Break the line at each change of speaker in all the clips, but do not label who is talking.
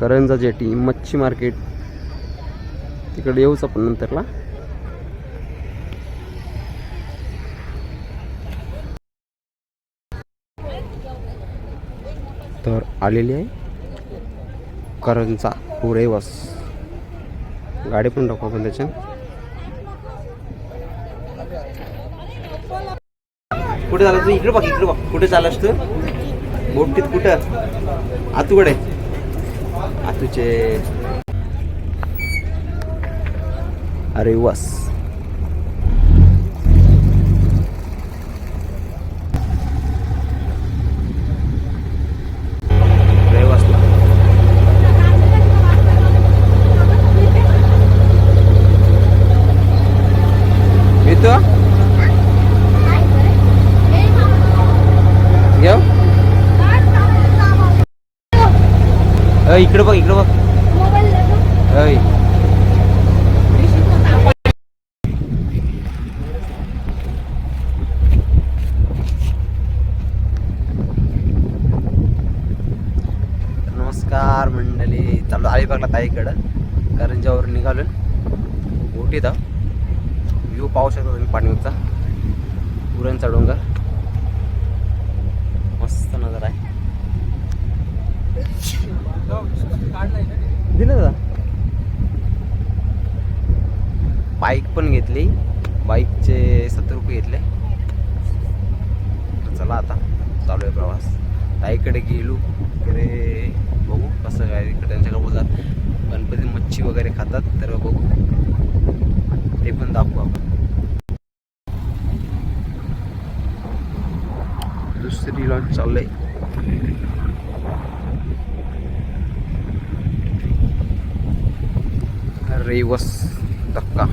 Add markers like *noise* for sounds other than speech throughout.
करंजा jetty मच्छी market तिकडे येऊच आपण नंतरला. तर आलेली आहे. करंजा पुरेवस. गाडी पण टाकू आपण त्याच्यात. कुठे झालं तू? इकडे बघ इकडे बघ. कुठे चाललास तू? बोटीत कुठं? आतूकडे. आतूचे अरे वस रेवासला येतो घेऊ अ, इकडे बघ इकडे बघ अय नमस्कार मंडळी चालू अलिबागला ताईकडं करंजावर निघालो बोटीत व्ह्यू पाहू शकता तुम्ही पाणीचा पुरणचा डोंगर मस्त नजर आहे दिलं दादा बाईक पण घेतली. बाईकचे सत्तर रुपये घेतले. चला आता चालू आहे प्रवास. ताईकडे गेलो अरे बघू कसं काय इकडे त्यांच्याकडे बोलतात. गणपती मच्छी वगैरे खातात तर बघू. ते पण दाखवू आपण. दुसरी लॉन्च चाललंय. रेवस धक्का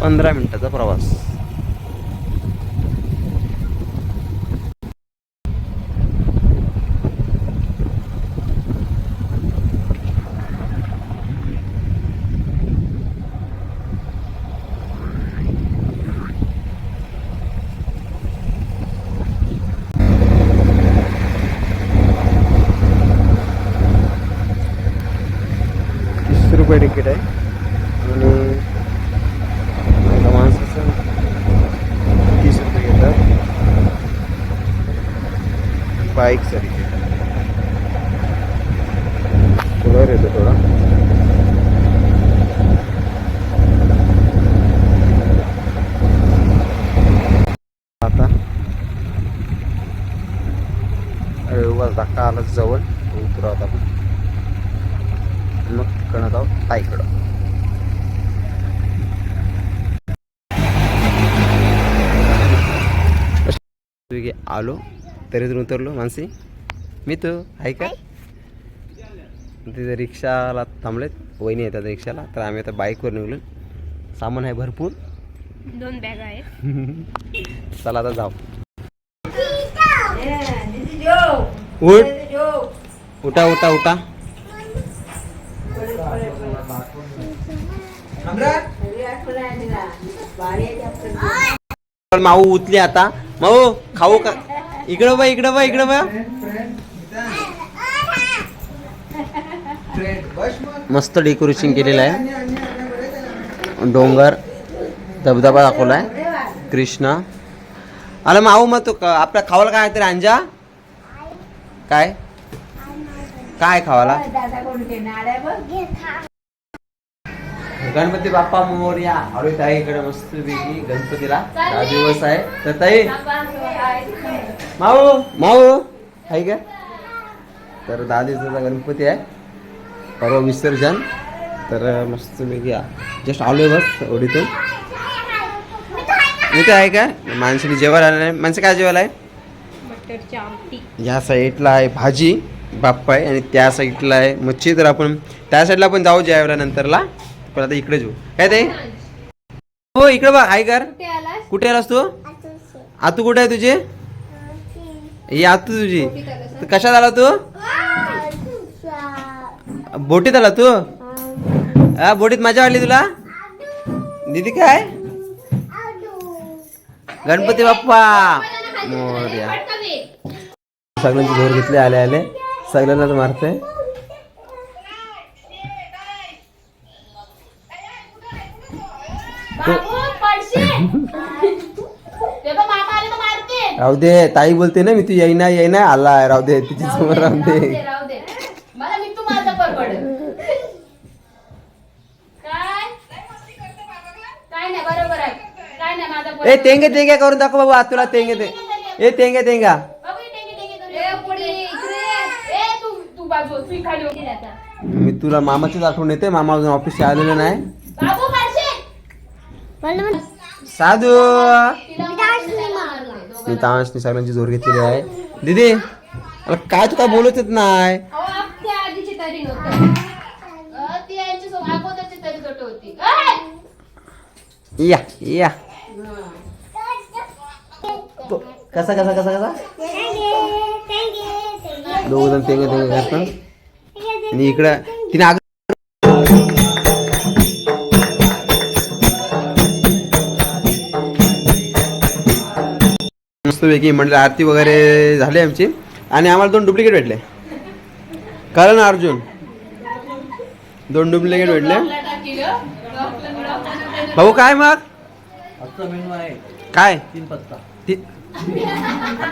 पंधरा मिनिटाचा प्रवास तीस रुपये तिकीट आहे आणि एका माणसाचं तीस रुपये घेतात बाईकचं तिकीट कलर येतो थोडा आता अरे धक्का आला जवळ उतरवत आपण मग तिकडनं जाऊ ताईकडं आहे, आलो तरी उतरलो मानसी मी तो आहे का तिथे रिक्षाला थांबलेत वहिनी येतात रिक्षाला तर आम्ही आता बाईकवर निघलो सामान आहे भरपूर
दोन बॅग आहेत
चला आता जाऊ उठ उठा उठा उठा माऊ उतली आता माऊ खाऊ का? इकडं बा इकडं बा इकडं बा मस्त डेकोरेशन केलेलं आहे. डोंगर धबधबा दाखवलाय. कृष्णा. अरे माऊ मग तो क- आपल्या खावाला काय तरी अंजा काय? काय खावाला? गणपती बाप्पा मोरया अरे ताई इकडे मस्त पैकी गणपतीला दहा दिवस आहे तर ताई माऊ माऊ आहे का तर दहा दिवसाचा गणपती आहे परवा विसर्जन तर मस्त पैकी जस्ट आलोय बस ओढीतून इथे आहे का माणसाने जेवायला आलं आहे माणसं काय जेवायला आहे या साईडला आहे भाजी बाप्पा आहे आणि त्या साईडला आहे मच्छी तर आपण त्या साईडला पण जाऊ जेवायला नंतरला पण आता इकडे जाऊ. काय ते? हो इकडे बघ आहे कर
कुठे आलास?
तू? आतू कुठे आहे तुझे? ही आतू तुझी. कशात आला तू? बोटीत आला तू? हा बोटीत मजा वाटली तुला? दीदी काय? गणपती बाप्पा. मोरया. सगळ्यांची जोर घेतले आले आले. सगळ्यांनाच मारते राहू दे ताई बोलते ना मी तू येईना येईना आला राहू दे तिच्या समोर राहू दे.
राहू दे मला मी तू माझा परवड काय? काय नाही बरोबर आहे. काय नाही माझा
ए तेंगे तेंगे करून दाखव बाबा तुला तेंगे ते ए तेंगे तेंगा. मी तुला मामाचीच आठवण येते मामा अजून ऑफिस आलेलं नाही. साधू. मी तामसनी सगळ्यांची जोर घेतलेली आहे. दीदी अरे काय तू काय बोलतच नाही?
अहो आप त्या आधीची तरी नव्हतं.
अ, ती यांची सो- अगोदरची तरी गट होती. ए!
या. या तो- कसा कसा कसा कसा? दोघ जण तेंगे तेंगे करतात आणि इकडं तिने मस्तपैकी म्हणजे आरती वगैरे झाली आमची. आणि आम्हाला दोन डुप्लिकेट भेटले. ना अर्जुन दोन डुप्लिकेट भेटले. भाऊ काय मग?
आजचा मेनू आहे
काय?
तीन पत्ता.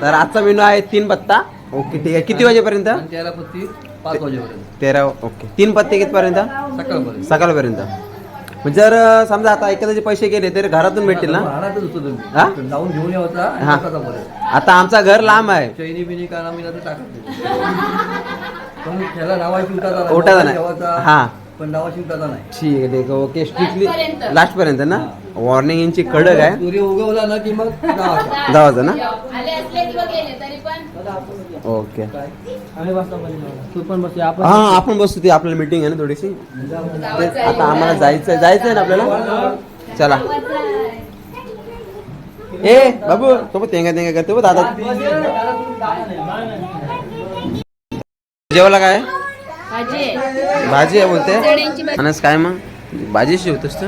तर आजचा मेनू आहे तीन पत्ता. ओके ठीक आहे. किती वाजेपर्यंत?
तेरा पत्ती पाच वाजेपर्यंत.
तेरा ओके. तीन पत्ते कितीपर्यंत?
सकाळपर्यंत.
सकाळपर्यंत. म्हणजे जर समजा आता एखाद्याचे पैसे गेले तर घरातून भेटतील ना
राहणारच होतो
हा?
तुम्ही जाऊन घेऊन यायचा आणि
हा.
टाकायचा परत
आता आमचा घर लांब आहे
चैनी बिनी का मी तर टाकत पण त्याला नाही.
नाही.
ठेवायचा,
हा.
पण नाही.
ठीक आहे ठीक आहे. Okay strictly
Last.
लास्ट पर्यंत ना वॉर्निंग यांची कडक आहे.
सूर्य उगवला ना की मग जावायचा.
जावाचं *laughs* ना?
आले असले किंवा गेले तरी पण.
ओके.
तू पण बस
हा आपण बसतो ती आपल्याला मीटिंग आहे ना थोडीशी? तेच आता आम्हाला जायचं जायचं आहे ना आपल्याला? चला. ए बाबू तो पण तेंगा तेंगा करतो बघ दादा. जेवायला काय?
भाजी आहे.
बोलते. आणि काय मग? भाजी शिवतोस तू.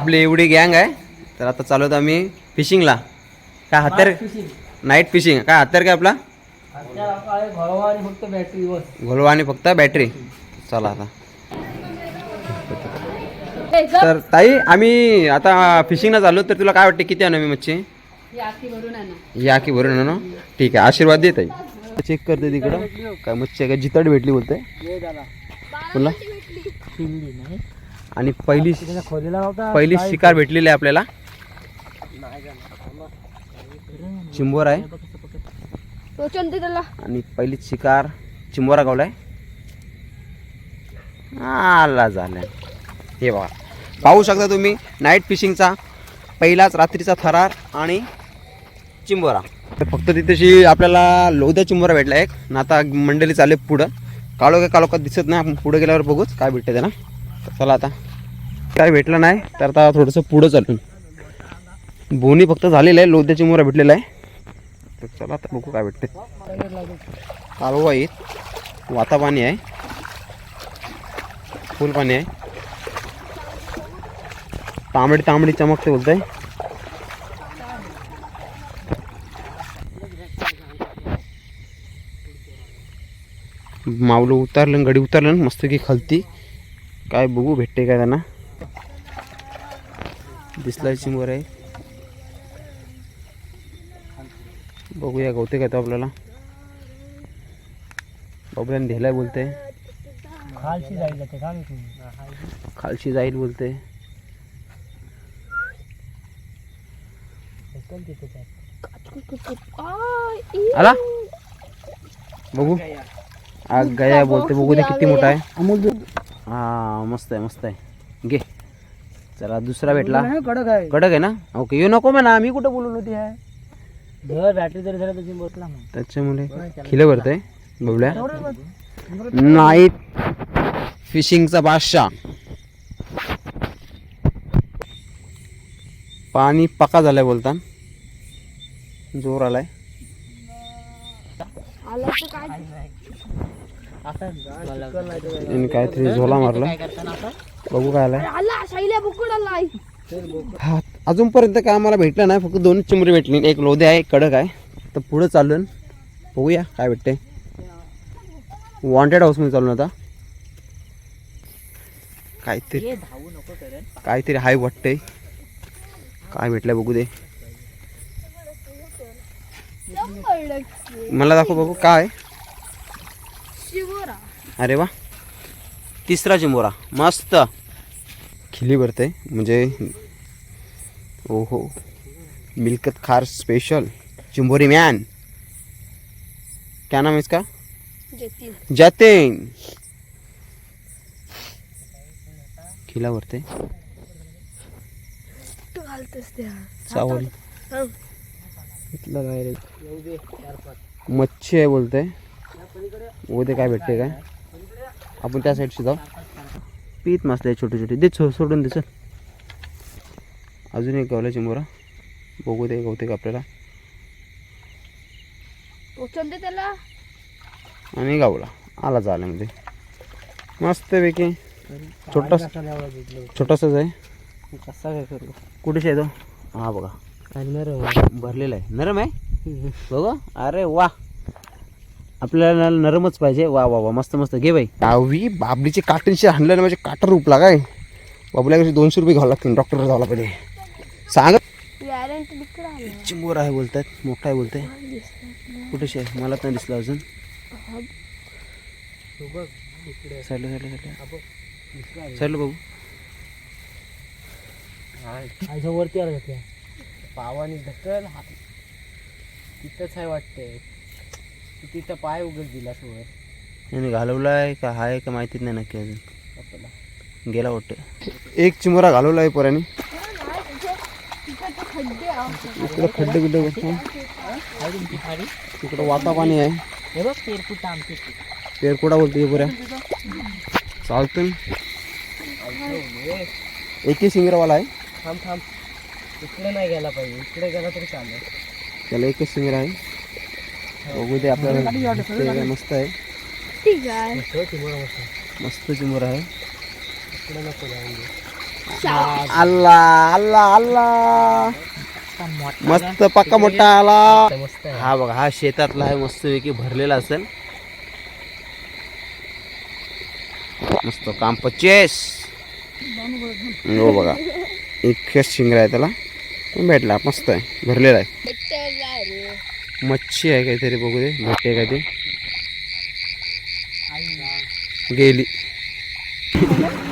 आपली एवढी गँग आहे. तर आता चालू होतो आम्ही फिशिंगला काय हत्यार? नाईट फिशिंग काय हत्यार काय आपला?
फक्त बॅटरी
घोलवा आणि फक्त बॅटरी चला आता. तर ताई आम्ही आता फिशिंगला चाललो तर तुला काय वाटते किती आणू मी मच्छी. या की भरून आणू. ठीक आहे आशीर्वाद दे ताई चेक करते तिकडं. काय मच्छी आहे काय जितड भेटली बोलते. तुला आणि पहिली पहिली शिकार भेटलेली आहे आपल्याला. चिंबोर आहे. आणि पहिली शिकार चिंबोरा गावलाय आला झालाय हे बघा. पाहू शकता तुम्ही नाईट फिशिंगचा पहिलाच रात्रीचा थरार आणि चिंबोरा. तर फक्त तिथेशी आपल्याला लोद्या चिंबोरा भेटला एक. ना आता मंडळी चालले पुढं. काळो काय काळोखात दिसत नाही. आपण पुढे गेल्यावर बघूच काय भेटतं त्याला. चला आता. काय भेटलं नाही तर आता थोडंसं पुढं चालून. बोनी फक्त झालेलं आहे लोद्या चिंबोरा भेटलेला आहे. तर चला आता बघू काय भेटते कालवा येत. वाता पाणी आहे. फुल पाणी आहे. तांबडी तांबडी चमकते बोलतंय. मावलं उतरलं गडी उतरलं मस्त की खालती. काय बघू भेटते काय त्यांना. दिसला चिंबर आहे बघूया गवते काय तो आपल्याला. बाबूला ढेलाय बोलते खालशी जाईल बोलते आला? बघू. आ गया बोलते बघू दे किती मोठा आहे. हा मस्त आहे मस्त आहे. घे. चला दुसरा भेटला.
कडक आहे.
कडक आहे ना? ओके येऊ नको म्हणा मी कुठं बोलून होती आहे?
जर बॅटरी जरी झाला त्याची बसला
त्याच्यामुळे खिले भरतंय बबल्या नाईट फिशिंगचा बादशाह. पाणी पका झालंय बोलता जोर आलाय. याने काहीतरी झोला मारला. बघू काय आलाय. हा अजूनपर्यंत काय आम्हाला भेटलं नाही फक्त दोन चिमरी भेटली. एक लोधे आहे एक कडक आहे. तर पुढं चालून बघूया काय भेटते वॉन्टेड हाऊसमध्ये चालून आता. काहीतरी काहीतरी हाय वाटतंय. काय भेटलंय बघू दे. मला दाखव बघू काय? अरे वा. तिसरा चिंबोरा मस्त. खिली भरते. म्हणजे ओहो. मिल्कत खार स्पेशल चिंबोरी मैन क्या नाम है इसका?
जतीन.
जतीन. खिला भरते.
तू
चावल
हं.
रे मच्छी आहे बोलते उद्या काय भेटते काय? आपण त्या साईडशी जाऊ. पीत मस्त आहे छोटे छोटे. दे सो- सोडून दे चल. अजून एक गावला चिंबोरा बघू दे गवते का आपल्याला.
उचल दे त्याला.
आणि गावला. आला जाल्यामध्ये. मस्त पैकी. छोटासा छोटासाच आहे.
कसा काय करू
कुठेच आहे तो हा बघा भरलेला आहे. नरम आहे? बघ. अरे वा. आपल्याला नरमच पाहिजे. वा वा वा मस्त मस्त. घे बाई. दहावी बाबलीचे काटनशी हाणल्याने माझे काटर उपला काय? बाबूला कशी दोनशे रुपये घ्यावं लागतील डॉक्टर जावं पाहिजे सांग. चिंबोर आहे बोलतात मोठा आहे बोलताय. कुठेशी आहे मला तर नाही दिसला अजून. साईडला साईडला साईडला. साईडला
आयच्या वरती आला पावाने ढकल हात तिथंच आहे वाटते तू तिथं पाय उघड दिला वर
याने घालवलाय का हाय का माहितीच नाही नक्की अजून.
आपल्याला.
गेला वाटतं. एक चिमोरा घालवला आहे पोराने. इकडं खड्डे बिड्डे बघतो इकडं वाता पाणी आहे.
हे बघ तेरपुटा आमचे.
पेरकोडा बोलतो पुऱ्या चालतो एकही सिंगरवाला आहे.
थांब थांब. इकडे नाही गेला पाहिजे. इकडे गेला तरी चालेल.
त्याला एकच सिंगर आहे. बघू दे आपल्याला? मस्त आहे.
ठीक आहे
मस्त चिमोर आहे. अल्ला अल्ला अल्ला. मस्त पक्का मोठा आला. हा बघा हा शेतातला आहे मस्त पैकी भरलेला असेल. मस्त काम पच्चीस. हो बघा एकच शिंगरा आहे त्याला. भेटला मस्त आहे भरलेला आहे. मच्छी आहे काहीतरी बघू दे भेटते काय ते गेली.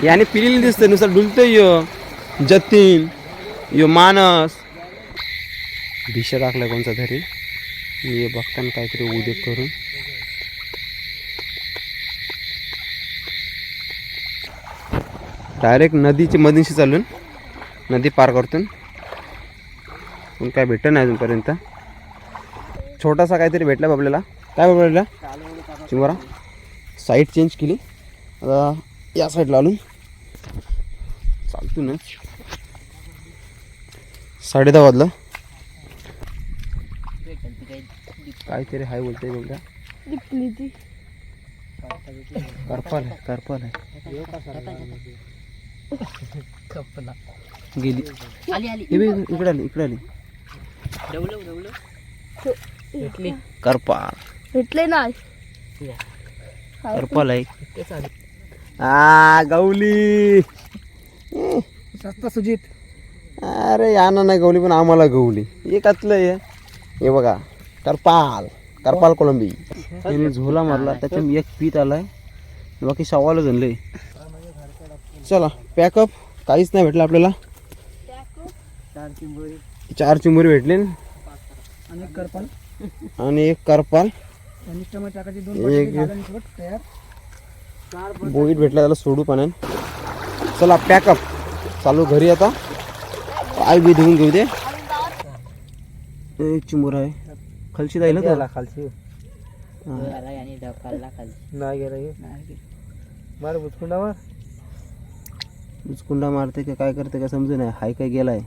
याने पिलेली दिसते नुसतं डुलतोय यो. जतीन यो मानस. भिशा टाकलाय कोणता तरी. हे बघताना काहीतरी उद्योग करून. डायरेक्ट नदीची मधीशी चालून नदी पार करतून. पण काय भेटत नाही अजूनपर्यंत. छोटासा काहीतरी भेटला आपल्याला. काय भेटला चिंबरा साईड चेंज केली. आता या साईडला आलो चालतो ना. साडे दहा वाजलं. काहीतरी हाय बोलते
ती
करपाल आहे करपाल आहे. गेली. बघ, इकडे आली इकडे आली.
भेटली
करपाल
भेटले नाही.
करपाल आहे. आ गवली
सस्ता सुजित.
अरे याना नाही गवली पण आम्हाला गवली हे कातलं हे? बघा करपाल. करपाल कोलंबी त्याने झोला मारला त्याच्यात एक पीत आलाय. बाकी सवाल जनले चला पॅकअप काहीच नाही भेटलं आपल्याला.
चार चिंबोरी.
चार चिंबोरी भेटले.
आणि करपाल?
आणि एक करपाल. एक बोईट भेटला त्याला सोडू पाण्यात चला पॅकअप चालू घरी आता. पाय बी धुवून घेऊ दे. एक चिंबोर आहे. खालची जाईल
खालची.
हा.
नाही गेला हे. मार
उचकुंडा मारते का काय करते का समजू नाही. हाय काय गेलाय.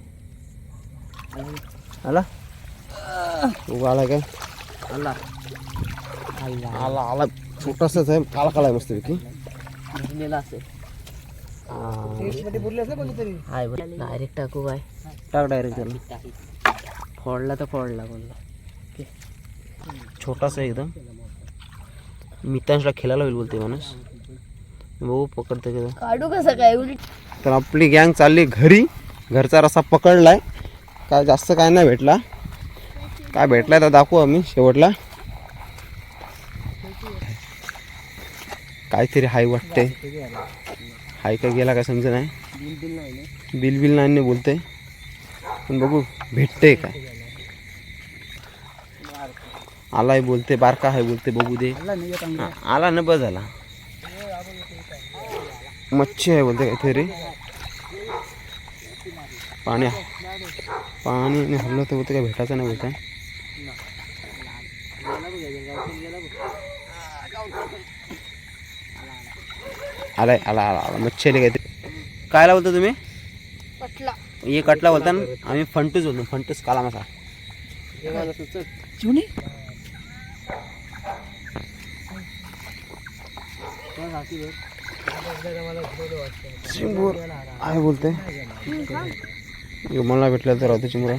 आला? आला काय
आला.
आला आला छोटासाच आहे काळा काळा आहे मस्त पैकी.
भरलेला असेल. हाय डायरेक्ट टाकू काय?
टाक डायरेक्ट त्याला.
फोडला तर फोडला बोलला.
छोटासा एकदम. मित्रांशला खेळायला होईल बोलते माणूस. बघू पकडते का
काढू कसं काय
तर आपली गँग चालली घरी. घरचा रस्सा पकडलाय. काय जास्त काय नाही भेटला. काय भेटलाय तर दाखवू आम्ही शेवटला. काहीतरी हाय वाटते हाय काय गेला काय समजा नाही. बिल बिल नाही बोलते पण बघू भेटते काय आलाय बोलते बारका आहे बोलते बघू दे. आला ना बस झाला. मच्छी आहे बोलते काहीतरी. पाणी पाणी हल्लं तर बोलते काय भेटायचं नाही बोलते आलाय आला आला आला. मच्छी आली काहीतरी. कायला बोलता तुम्ही?
पटला
ये कटला बोलता ना? आम्ही फंटूस बोलतो फंटूस काला मसा.
चिवणी
चिंबूर. आहे बोलते यो मला भेटला तर राहतो चिंबुरा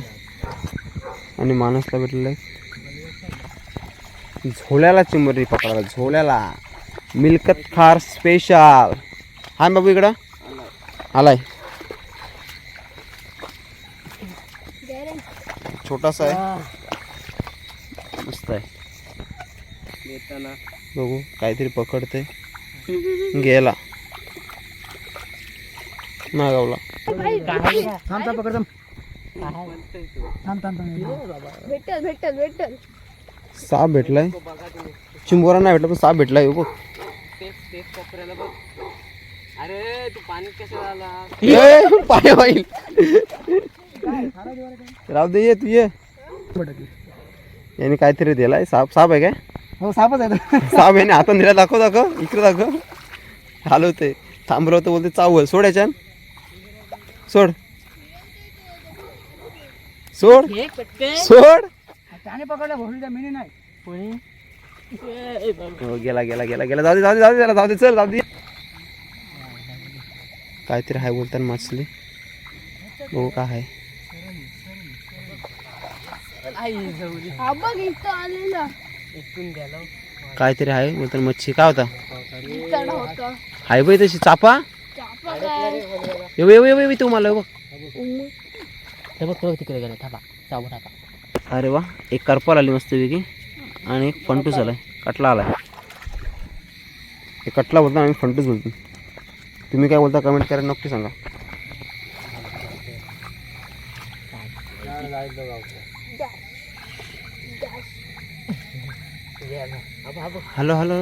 आणि माणसला भेटलेला आहे. झोल्याला चिंबरी पकडायला झोल्याला. मिल्कत खार स्पेशल हाय बाबू इकडं. आलाय. छोटासा आहे. मस्त आहे. बघू काहीतरी पकडते गेला. नाही गावला
भेटल भेटल भेटल.
साप भेटलाय. चिंबोरा नाही भेटला पण साप भेटलाय बघ.
कोपऱ्याला बघ. अरे तू पाण्यात कसं
ए, पाय होईल राहू दे ये तू ये. याने काहीतरी दिलाय. साप साप आहे काय?
हो सापच आहे
साप याने हातात दिला दाखव दाखव. इकडे दाखव. हलवते थांबलं होतं बोलते चावल सोड याच्यान. सोड. सोड. सोड.
त्याने पकडला भोसडीच्या मिनी नाही.
हो गेला गेला गेला गेला. जाऊ दे जाऊ दे जाऊ दे त्याला जाऊ दे चल जाऊ दे. काहीतरी आहे बोलताना माछली बघू काय आहे.
हा
काहीतरी आहे बोलताना मच्छी. काय होता? हाय बाई तशी चापा? येऊ येऊ येऊ तुम्हाला बघ.
हे बघ तिकडे गेला थांबा. चाबू टाका.
अरे वा एक करपाल आली मस्तपैकी आणि एक फंटूस आलाय कटला आलाय. एक कटला बोलता आम्ही फंटूस बोलतो. तुम्ही काय बोलता कमेंट करा नक्की सांगा. हॅलो हॅलो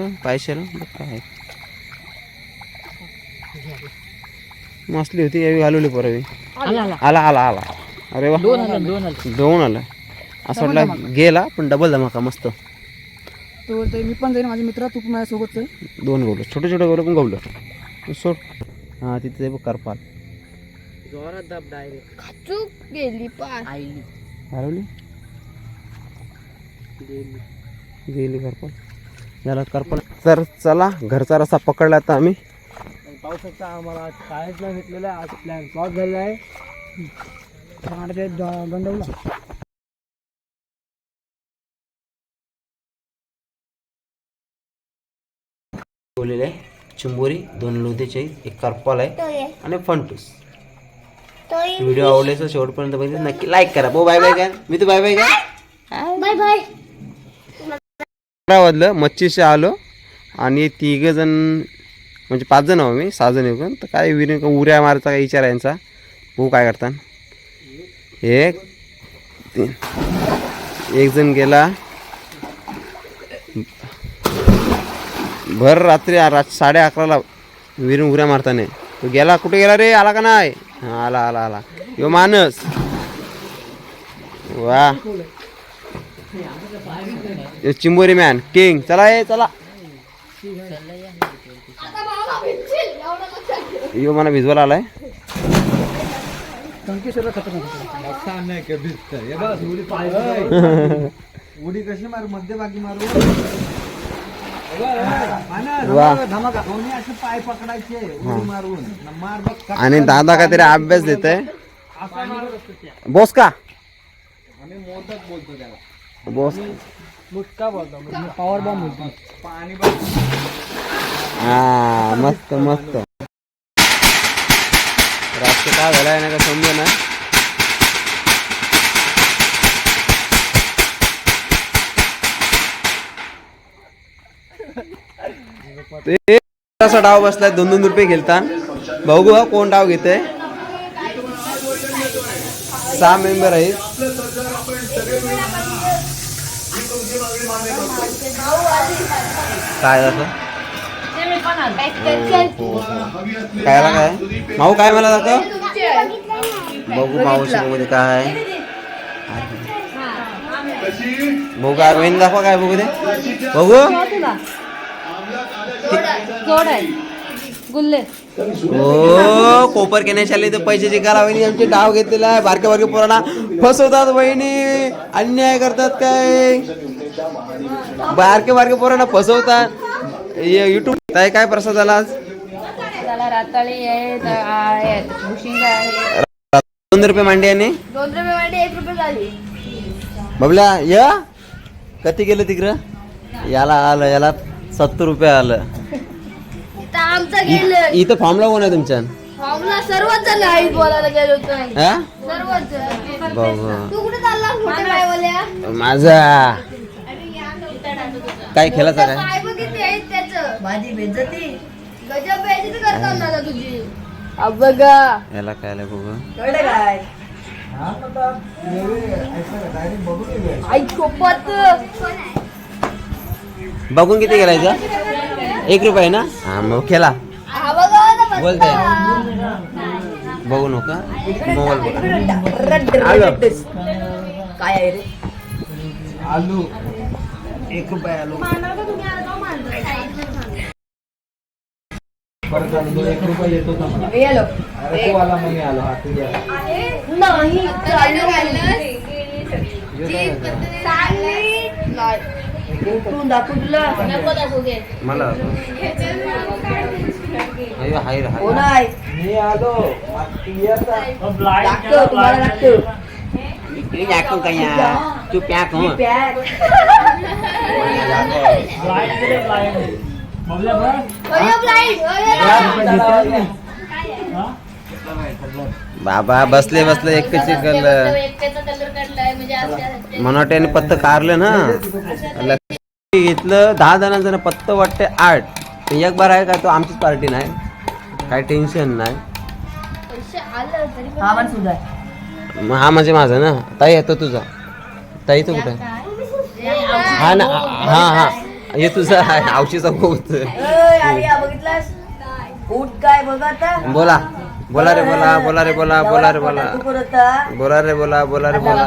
बघ काय आहे. मसली होती यावी घालवली परवी.
आला आला.
आला आला आला. अरे वा.
आला आला.
दोन आला. असं वाटलं गेला पण डबल धमाका मस्त.
तो बोलतोय मी पण जाईन माझे मित्र तू पण माझ्यासोबत आहे
दोन गवलं छोटे छोटे गवलं पण गवलं. सोड. हां तिथे ते बघ करपाल.
जोरात दाब डायरेक्ट
चूक गेली पार.
आईली
हरवली? गेली करपाल. झाला करपाल. तर चला घरचा रसा पकडला आता आम्ही.
पाहू शकता आम्हाला आज कायच नाही भेटलेलं आहे आज प्लॅन पाऊस झालेला आहे. गंडवला.
बोललेले आहे. चिंबोरी दोन लोधेचे एक करपाल आहे आणि फंटूस व्हिडिओ आवडल्याचं शेवटपर्यंत बघितलं. नक्की लाईक करा. बो बाय बाय काय मी तर बाय बाय काय
बाय बाय
अकरा वाजलं मच्छीशी आलो आणि तिघ जण म्हणजे पाच जण आहो मी सहा जण येऊन तर काय विर उऱ्या मारायचा काय विचार आहे यांचा? भाऊ काय करतात एक तीन. एक जण गेला. भर रात्री आ- रात साडे अकराला विहिरून उऱ्या मारताना. तो गेला कुठे गेला रे? आला का नाही? हा, आला आला आला. यो मानस वा. यो चिंबोरी मॅन किंग चला ये चला. यो मला भिजवायला आलाय. *laughs*
उडी कशी मारू? मध्यभागी मारू?
वा.
पाय पकडायचे मारून
आणि दादा काहीतरी अभ्यास देत आहे बोस. का
बोलतो त्याला
बोस
मुटका बोलतो पॉवर बॉम्ब बोलतो पाणी
हा मस्त मस्त. रात्री काय झालाय? ना का समजे ना? असा डाव बसलाय दोन दोन रुपये खेळता बघू हा कोण डाव घेते सहा मेंबर आहेत. काय असं कायला काय? माऊ काय मला जातं बघू मावशी मध्ये काय बघू काय बहीण दाखवा काय बघू ते बघू?
गुल्ले.
हो कोपर केण्याच्या आले तर पैशाची करा वहिनी आमचे डाव घेतलेला आहे. बारक्या बारक्या पोरांना फसवतात वहिनी. अन्याय करतात काय? बारके बारके पोरांना फसवतात. युट्यूब काय काय प्रसाद झाला आज?
राताळी आहे
दोन रुपये मांडे आणि
दोन रुपये एक रुपये झाली.
बबल्या या? कधी गेलं तिकडं? याला आलं याला सत्तर रुपये आलं.
तर आमचं गेलं.
इथं फॉर्मला कोण आहे तुमच्या?
फॉर्मला सर्वच जण आई बोलायला गेलो होतो
हा?
सर्वच जण.
बघ
तू कुठे चालला मोठ्या बायवाल्या
माझा. काय खेळायचा काय?
काय बघितली आहे त्याचं. माझी बेजती गजब बेजती करतो ना तुझी. बघा.
याला काय आलं बघू.
आई सोबत
बघून किती गेलायचं एक रुपये ना? हा मग खेळा.
हा बघा
बोलते बघू नका. मोबाईल बघ.
काय आहे रे
आलू. एक रुपये आलू. परत आलू. दो एक रुपये येतो का मला.
येलो
अरे तू आला मग मी आलो. हा तू द्या
नाही चालू. तू दाखव तुला नको दाखवू घे
मला अय्यो, हाय रे, हाय.
कोण आहे
मी आलो क्लिअरचा
लागतो तुम्हाला लागतो
इकडे जातो का या? तू पॅक हो बाबा बसले बसले एकच कलर मनाट्याने पत्त कारलं ना. घेतलं दहा जणांचं पत्त वाटते आठ. एक बार आहे का तो आमचीच पार्टी नाही. काय टेन्शन नाही.
हा
हा म्हणजे माझा ना. ताई येतो तुझा. ताई तो कुठे? हा ना हा हा. हे तुझा आवशीचा बोला. बोला रे बोला बोला रे बोला बोला रे बोला. बोला रे बोला बोला रे बोला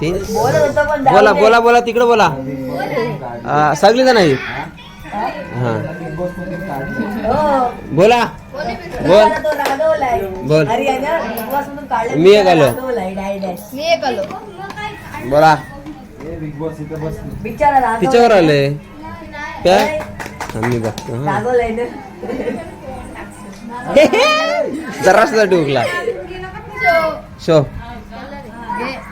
तीन बोला. बोला बोला तिकडे बोला सगळी जण आहेत हा. बोला बोल बोल. मी एक आलो.
रागवलाय डायरेक्ट.
मी एक आलो
बोला. तिच्यावर आले प्या हा, मी बघतो हा.
रागवलाय
डुकला शो.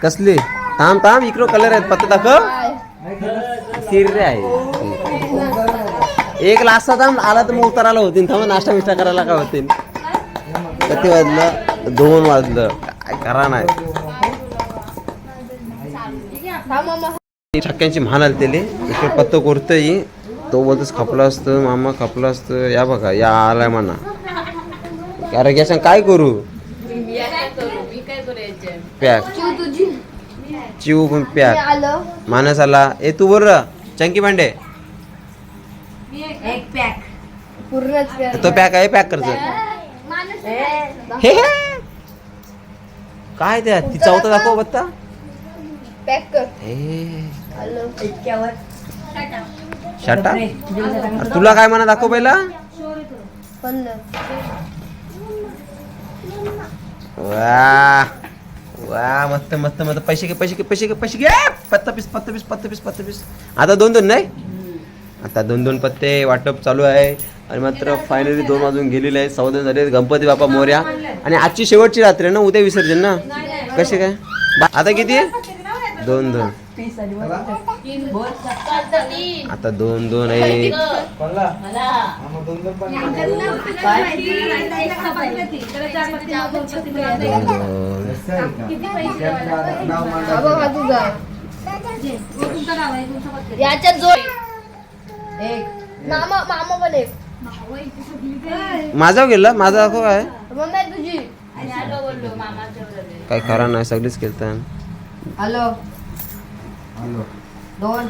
कसली? थांब थांब इकडं कलर आहेत पत्ता दाखव. आहे एक लास्ट थांब आला तर मग उतरायला होतील. थांब नाश्ता बिष्टा करायला काय होतील? किती वाजलं? दोन वाजलं. काय करा नाही. छक्क्यांची महाल आली त्याले. इकडे पत्त कोरतय. तो बोलतोच खपला असतं मामा खपला असतं. या बघा या आलाय म्हणा. अरे काय करू? पॅक.
तुझी
चिव पण पॅक.
आलं.
मानस आला. ए तू बोल र. चंकी पांडे
एक पॅक.
पूर्णच कर
तो पॅक. आहे पॅक करतो हे हे. काय त्या ती चौथा दाखव बत्ता
पॅक कर.
हे.
आलं.
इतक्यावर.
शाटा? तुला काय म्हणा दाखव पहिला?
पल्लं
वा वा मस्त मस्त मस्त. पैसे घे पैसे घे पैसे घे पैसे घे. पत्ता पीस पत्ता पीस पत्ता पीस पत्ता पीस. आता दोन दोन नाही? आता दोन दोन पत्ते वाटप चालू आहे. आणि मात्र फायनली दोन वाजून गेलेले आहे सौदन झाले गणपती बाप्पा मोर्या. आणि आजची शेवटची रात्र आहे ना उद्या विसर्जन ना? कसे काय? बा- आता किती दोन दोन. आता दोन दोन आहे. दोन दोन
याच्यात जोड.
एक.
मामा मामा पण एक
माझा गेला माझा
मामाच्या बरोबर.
काय खरा नाही सगळीच केलं
हॅलो. दोन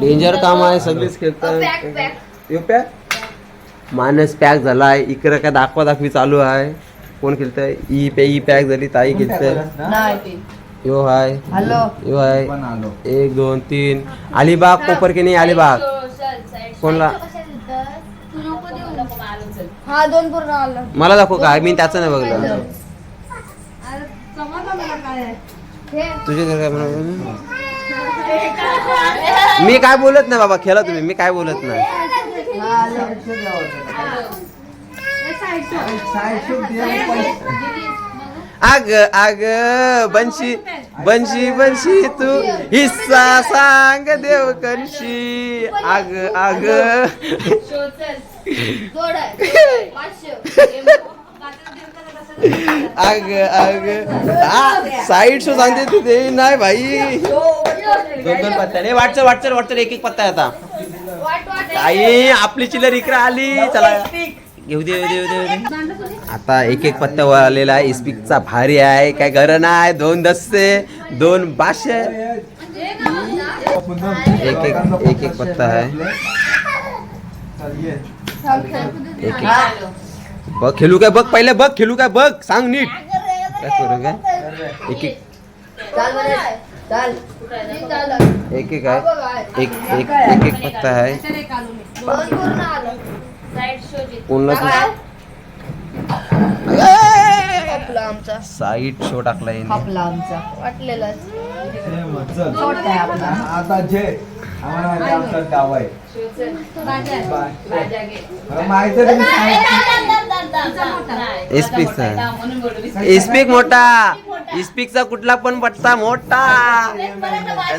डेंजर काम आहे. सगळीच केलं
पॅक पॅक
यो पॅक मानस पॅक झालाय. इकडं काय दाखवा दाखवी चालू आहे. कोण खेळतंय? ई पे ई पॅक झाली ताई खेळतंय.
नाही.
Yo hi.
Hello
yo hi. एक दोन तीन. अलिबाग कोपर की नाही अलिबाग? कोणला.
हा दोन पूर्ण आलं.
मला दाखव काय मी त्याचं नाही बघलं तुझे घर काय म्हणा मी काय बोलत नाही बाबा खेळा तुम्ही मी काय बोलत नाही. आग आग बनशी बनशी बनशी तू हिस्सा सांग देव कणशी आग आग आग आग. साईड शो सांगते तू ते नाही भाई. दोन दोन पत्त्या वाटचल वाटचल वाटचल एक एक पत्ता आहे आता. आई आपली चिल्लर इकडे आली. चला. घेऊ दे येऊ दे आता एक एक पत्ता वर आलेला आहे. इस्पिकचा भारी आहे. काय घर नाही. दोन दस्ते दोन बाशे. एक एक एक एक पत्ता आहे एक एक. बघ खेळू काय बघ पहिले बघ खेळू काय बघ सांग नीट काय करू काय एक एक एक एक आहे एक एक एक एक पत्ता आहे. कोणला
आपला आमचा
साईड शो टाकला याने.
आपला आमचा
वाटलेलाच
छोटा आहे आपला
आता जे माहिती
नाही,
इस्पिक
मोठा,
इस्पिकचा कुठला पण पट्टा मोठा.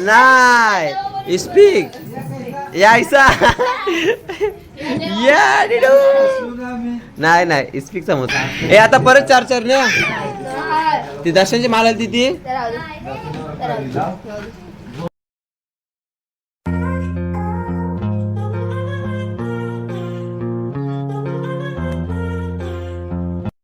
नाही. इस्पिक यायचा या डिडो. नाही नाही. इस्पिकचा मोठा. हे आता परत चार चार ना ती दर्शनची माल आली ती